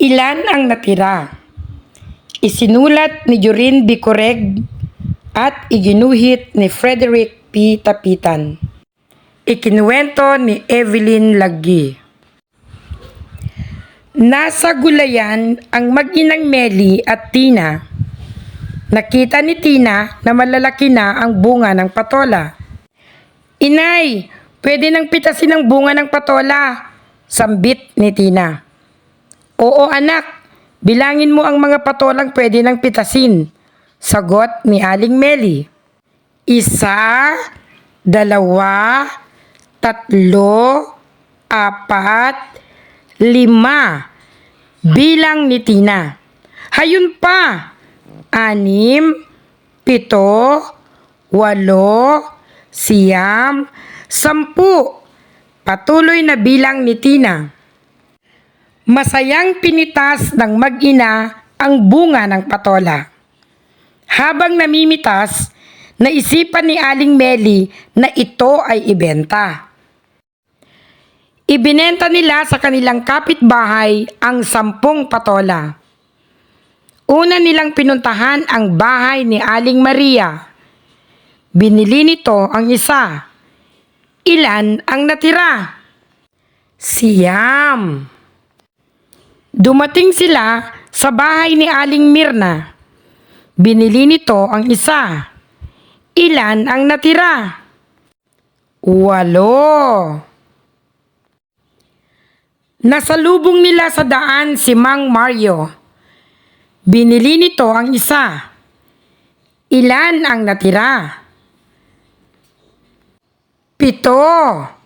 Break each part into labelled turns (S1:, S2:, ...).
S1: Ilan ang natira? Isinulat ni Jorin Bicoreg at iginuhit ni Frederick P. Tapitan. Ikinuwento ni Evelyn Lagi. Nasa gulayan ang mag-inang Meli at Tina. Nakita ni Tina na malalaki na ang bunga ng patola. Inay, pwede nang pitasin ang bunga ng patola. Sambit ni Tina. Oo anak, bilangin mo ang mga patolang pwede nang pitasin. Sagot ni Aling Meli. Isa, dalawa, tatlo, apat, lima. Bilang ni Tina. Hayun pa. Anim, pito, walo, siyam, sampu. Patuloy na bilang ni Tina. Masayang pinitas ng mag-ina ang bunga ng patola. Habang namimitas, naisipan ni Aling Meli na ito ay ibenta. Ibinenta nila sa kanilang kapitbahay ang sampung patola. Una nilang pinuntahan ang bahay ni Aling Maria. Binili nito ang isa. Ilan ang natira? Siyam. Dumating sila sa bahay ni Aling Mirna. Binili nito ang isa. Ilan ang natira? Walo. Nasalubong nila sa daan si Mang Mario. Binili nito ang isa. Ilan ang natira? Pito.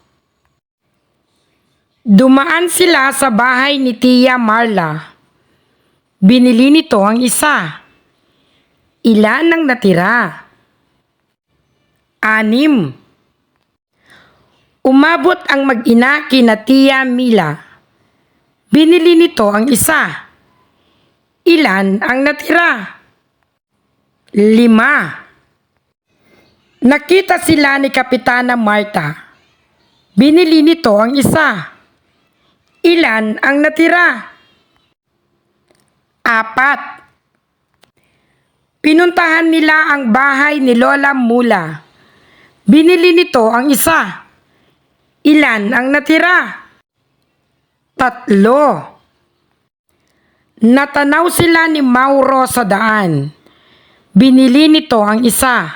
S1: Dumaan sila sa bahay ni Tia Marla. Binili nito ang isa. Ilan ang natira? Anim. Umabot ang mag-ina kina Tia Mila. Binili nito ang isa. Ilan ang natira? Lima. Nakita sila ni Kapitana Marta. Binili nito ang isa. Ilan ang natira? Apat. Pinuntahan nila ang bahay ni Lola Mula. Binili nito ang isa. Ilan ang natira? Tatlo. Natanaw sila ni Mauro sa daan. Binili nito ang isa.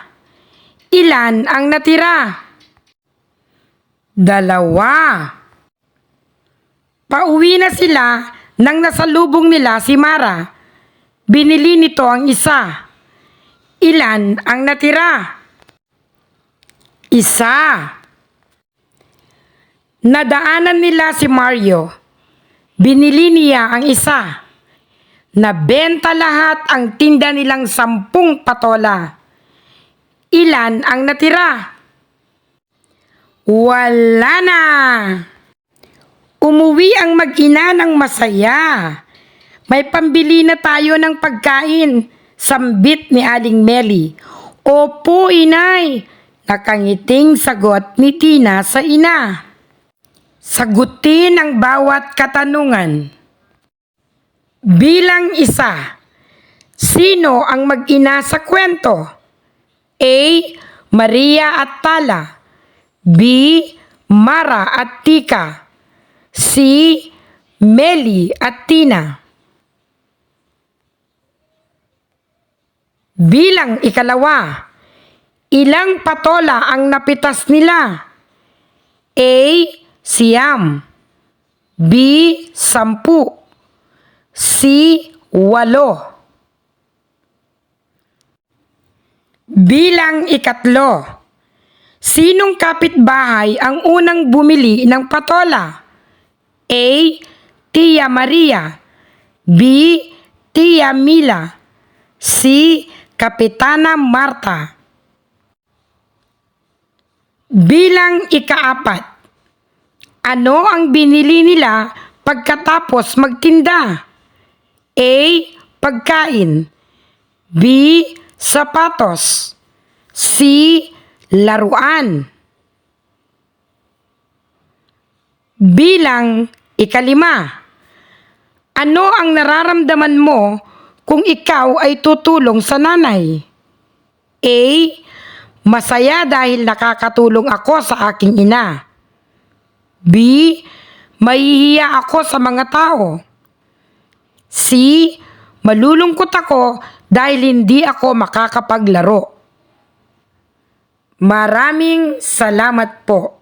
S1: Ilan ang natira? Dalawa. Pauwi na sila nang nasalubong nila si Mara. Binili nito ang isa. Ilan ang natira? Isa. Nadaanan nila si Mario. Binili niya ang isa. Nabenta lahat ang tinda nilang sampung patola. Ilan ang natira? Wala na! Umuwi ang mag-ina ng masaya. May pambili na tayo ng pagkain. Sambit ni Aling Meli. Opo, inay. Nakangiting sagot ni Tina sa ina. Sagutin ang bawat katanungan. Bilang isa, sino ang mag-ina sa kwento? A. Maria at Tala B. Mara at Tika C. Meli at Tina Bilang ikalawa, ilang patola ang napitas nila? A. Siyam B. Sampu C. Walo Bilang ikatlo, sinong kapitbahay ang unang bumili ng patola? A. Tia Maria B. Tia Mila C. Kapitana Marta Bilang ikaapat, ano ang binili nila pagkatapos magtinda? A. Pagkain B. Sapatos C. Laruan Bilang ikalima, Ano ang nararamdaman mo kung ikaw ay tutulong sa nanay? A. Masaya dahil nakakatulong ako sa aking ina. B. Mahihiya ako sa mga tao. C. Malulungkot ako dahil hindi ako makakapaglaro. Maraming salamat po.